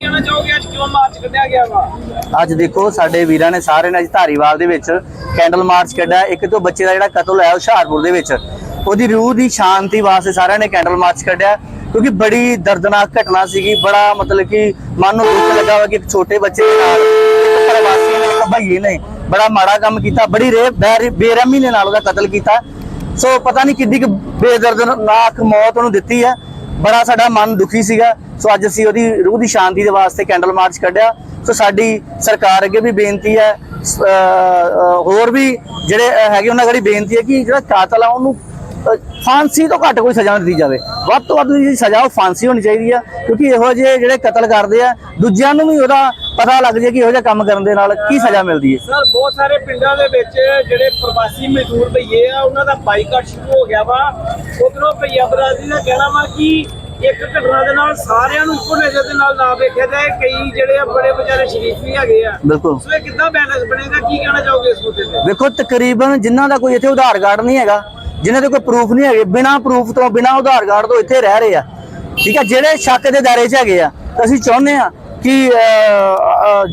ਕਹਿਣਾ ਚਾਹੋਗੇ ਅੱਜ ਕਿਉਂ ਮਾਰਚ ਕੱਢਿਆ ਗਿਆ ਵਾ? ਅੱਜ ਦੇਖੋ, ਸਾਡੇ ਵੀਰਾਂ ਨੇ ਸਾਰਿਆਂ ਨੇ ਅੱਜ ਧਾਰੀਵਾਲ ਦੇ ਵਿੱਚ ਕੈਂਡਲ ਮਾਰਚ ਕੱਢਿਆ। ਇੱਕ ਤੋਂ ਬੱਚੇ ਦਾ ਜਿਹੜਾ ਕਤਲ ਹੋਇਆ, ਹੁਸ਼ਿਆਰਪੁਰ ਦੇ ਵਿੱਚ। ਉਹਦੀ ਰੂਹ ਦੀ ਸ਼ਾਂਤੀ ਵਾਸਤੇ ਸਾਰਿਆਂ ਨੇ ਕੈਂਡਲ ਮਾਰਚ ਕੱਢਿਆ, ਕਿਉਂਕਿ ਬੜੀ ਦਰਦਨਾਕ ਘਟਨਾ ਸੀਗੀ। ਬੜਾ ਮਤਲਬ ਕਿ ਮਨ ਨੂੰ ਦੁੱਖ ਲੱਗਾ ਵਾ ਕਿ ਇੱਕ ਛੋਟੇ ਬੱਚੇ ਦੇ ਨਾਲ, ਇੱਕ ਪ੍ਰਵਾਸੀ ਨੇ, ਇੱਕ ਭਈਏ ਨੇ ਬੜਾ ਮਾੜਾ ਕੰਮ ਕੀਤਾ, ਬੜੀ ਰੇ ਬੇਰਹਿਮੀ ਦੇ ਨਾਲ ਉਹਦਾ ਕਤਲ ਕੀਤਾ। ਸੋ ਪਤਾ ਨਹੀਂ ਕਿੰਨੀ ਕੁ ਬੇਦਰਦਨਾਕ ਮੌਤ ਉਹਨੂੰ ਦਿੱਤੀ ਹੈ। ਬੜਾ ਸਾਡਾ ਮਨ ਦੁਖੀ ਸੀਗਾ। ਸੋ ਅੱਜ ਅਸੀਂ ਉਹਦੀ ਰੂਹ ਦੀ ਸ਼ਾਂਤੀ ਦੇ ਵਾਸਤੇ ਕੈਂਡਲ ਮਾਰਚ ਕੱਢਿਆ। ਸੋ ਸਾਡੀ ਸਰਕਾਰ ਅੱਗੇ ਵੀ ਬੇਨਤੀ ਹੈ। ਹੋਰ ਵੀ ਜਿਹੜੇ ਹੈਗੇ, ਉਹਨਾਂ ਅਗੜੀ ਬੇਨਤੀ ਹੈ ਕਿ ਜਿਹੜਾ ਕਾਤਲ ਆ, ਉਹਨੂੰ ਫਾਂਸੀ ਤੋਂ ਘੱਟ ਕੋਈ ਸਜ਼ਾ ਦਿੱਤੀ ਜਾਵੇ। ਵੱਧ ਤੋਂ ਵੱਧ ਜਿਹੜੀ ਸਜ਼ਾ ਉਹ ਫਾਂਸੀ ਹੋਣੀ ਚਾਹੀਦੀ ਆ ਕਿਉਂਕਿ ਇਹੋ ਜਿਹੇ ਜਿਹੜੇ ਕਤਲ ਕਰਦੇ ਆ ਦੂਜਿਆਂ ਨੂੰ ਵੀ ਉਹਦਾ ਪਤਾ ਲੱਗ ਜੇ ਕਿ ਇਹੋ ਜਿਹਾ ਕੰਮ ਕਰਨ ਦੇ ਨਾਲ ਕੀ ਸਜ਼ਾ ਮਿਲਦੀ ਹੈ ਸਰ ਬਹੁਤ ਸਾਰੇ ਪਿੰਡਾਂ ਦੇ ਵਿੱਚ ਜਿਹੜੇ ਪ੍ਰਵਾਸੀ ਮਜ਼ਦੂਰ ਭਈਏ ਆ ਉਹਨਾਂ ਦਾ ਬਾਈਕਾਟ ਸ਼ੁਰੂ ਹੋ ਗਿਆ ਵਾ। ਉਧਰੋਂ ਭਈਆ ਬਰਾਦਰੀ ਦਾ ਕਹਿਣਾ ਵਾ ਕਿ ਇੱਕ ਘਟਨਾ ਦੇ ਨਾਲ ਸਾਰਿਆਂ ਨੂੰ ਇੱਕੋ ਨਜ਼ਰ ਦੇ ਨਾਲ ਨਾ ਵੇਖਿਆ ਜਾਏ ਕਈ ਜਿਹੜੇ ਆ ਬੜੇ ਵਿਚਾਰੇ ਸ਼ਰੀਫ ਵੀ ਹੈਗੇ ਆ। ਬਿਲਕੁਲ। ਸੋ ਇਹ ਕਿੱਦਾਂ ਬੈਲੈਂਸ ਬਣੇਗਾ? ਕੀ ਕਹਿਣਾ ਚਾਹੋਗੇ ਇਸ ਮੁੱਦੇ ਤੇ? ਵੇਖੋ ਤਕਰੀਬਨ ਜਿਨ੍ਹਾਂ ਦਾ ਕੋਈ ਇੱਥੇ ਆਧਾਰ ਕਾਰਡ ਨਹੀਂ ਹੈਗਾ ਜਿਨ੍ਹਾਂ ਦੇ ਕੋਈ ਪ੍ਰੂਫ ਨਹੀਂ ਹੈਗੇ ਬਿਨਾਂ ਪ੍ਰੂਫ ਤੋਂ ਬਿਨਾਂ ਆਧਾਰ ਕਾਰਡ ਤੋਂ ਇੱਥੇ ਰਹਿ ਰਹੇ ਆ। ਠੀਕ ਹੈ ਜਿਹੜੇ ਛੱਤ ਦੇ ਦਾਇਰੇ 'ਚ ਹੈਗੇ ਆ ਅਸੀਂ ਚਾਹੁੰਦੇ ਆ ਕਿ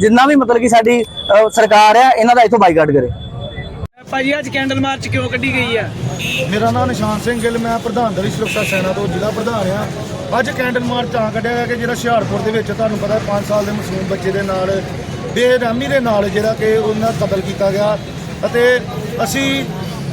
ਜਿੰਨਾ ਵੀ ਮਤਲਬ ਕਿ ਸਾਡੀ ਸਰਕਾਰ ਆ ਇਹਨਾਂ ਦਾ ਇੱਥੋਂ ਬਾਈਕਾਟ ਕਰੇ। ਭਾਜੀ ਅੱਜ ਕੈਂਡਲ ਮਾਰਚ ਕਿਉਂ ਕੱਢੀ ਗਈ ਆ? ਮੇਰਾ ਨਾਮ ਨਿਸ਼ਾਨ ਸਿੰਘ ਗਿੱਲ ਮੈਂ ਪ੍ਰਧਾਨ ਦਲੀ ਸੁਰੱਖਿਆ ਸੈਨਾ ਤੋਂ ਜ਼ਿਲ੍ਹਾ ਪ੍ਰਧਾਨ ਆ। ਅੱਜ ਕੈਂਡਲ ਮਾਰਚ ਤਾਂ ਕੱਢਿਆ ਗਿਆ ਕਿ ਜਿਹੜਾ ਹੁਸ਼ਿਆਰਪੁਰ ਦੇ ਵਿੱਚ ਤੁਹਾਨੂੰ ਪਤਾ 5 ਸਾਲ ਦੇ ਮਾਸੂਮ ਬੱਚੇ ਦੇ ਨਾਲ ਬੇਰਹਿਮੀ ਦੇ ਨਾਲ ਜਿਹੜਾ ਕਿ ਉਹਨਾਂ ਦਾ ਕਤਲ ਕੀਤਾ ਗਿਆ। ਅਤੇ ਅਸੀਂ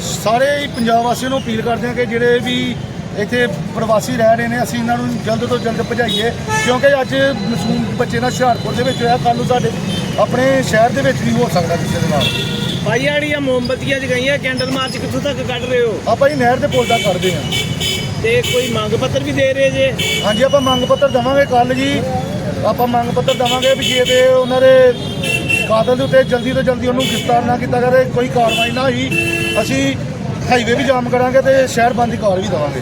ਸਾਰੇ ਹੀ ਪੰਜਾਬ ਵਾਸੀਆਂ ਨੂੰ ਅਪੀਲ ਕਰਦੇ ਹਾਂ ਕਿ ਜਿਹੜੇ ਵੀ ਇੱਥੇ ਪ੍ਰਵਾਸੀ ਰਹਿ ਰਹੇ ਨੇ ਅਸੀਂ ਇਹਨਾਂ ਨੂੰ ਜਲਦ ਤੋਂ ਜਲਦ ਭਜਾਈਏ। ਕਿਉਂਕਿ ਅੱਜ ਮਾਸੂਮ ਬੱਚੇ ਨਾਲ ਹੁਸ਼ਿਆਰਪੁਰ ਦੇ ਵਿੱਚ ਹੋਇਆ ਕੱਲ੍ਹ ਨੂੰ ਸਾਡੇ ਆਪਣੇ ਸ਼ਹਿਰ ਦੇ ਵਿੱਚ ਵੀ ਹੋ ਸਕਦਾ ਕਿਸੇ ਦੇ ਨਾਲ। ਭਾਈ ਜਿਹੜੀਆਂ ਮੋਮਬਤੀਆਂ ਜਗਾਈਆਂ ਕੈਂਡਲ ਮਾਰਚ ਕਿੱਥੋਂ ਤੱਕ ਕੱਢ ਰਹੇ ਹੋ? ਆਪਾਂ ਹੀ ਨਹਿਰ ਦੇ ਪੁਲ ਤੱਕ ਕਰਦੇ ਹਾਂ। ਤੇ ਕੋਈ ਮੰਗ ਪੱਤਰ ਵੀ ਦੇ ਰਹੇ ਜੇ? ਹਾਂਜੀ ਆਪਾਂ ਮੰਗ ਪੱਤਰ ਦਵਾਂਗੇ ਕੱਲ ਜੀ। ਆਪਾਂ ਮੰਗ ਪੱਤਰ ਦਵਾਂਗੇ ਵੀ ਜੇ ਤੇ ਉਹਨਾਂ ਦੇ ਕਾਤਲ ਦੇ ਉੱਤੇ ਜਲਦੀ ਤੋਂ ਜਲਦੀ ਉਹਨੂੰ ਗ੍ਰਿਫਤਾਰ ਨਾ ਕੀਤਾ ਜਾਵੇ, ਕੋਈ ਕਾਰਵਾਈ ਨਾ ਹੀ ਅਸੀਂ ਹਾਈਵੇ ਵੀ ਜਾਮ ਕਰਾਂਗੇ ਤੇ ਸ਼ਹਿਰ ਬੰਦ ਦੀ ਕਾਰ ਵੀ ਦਵਾਂਗੇ।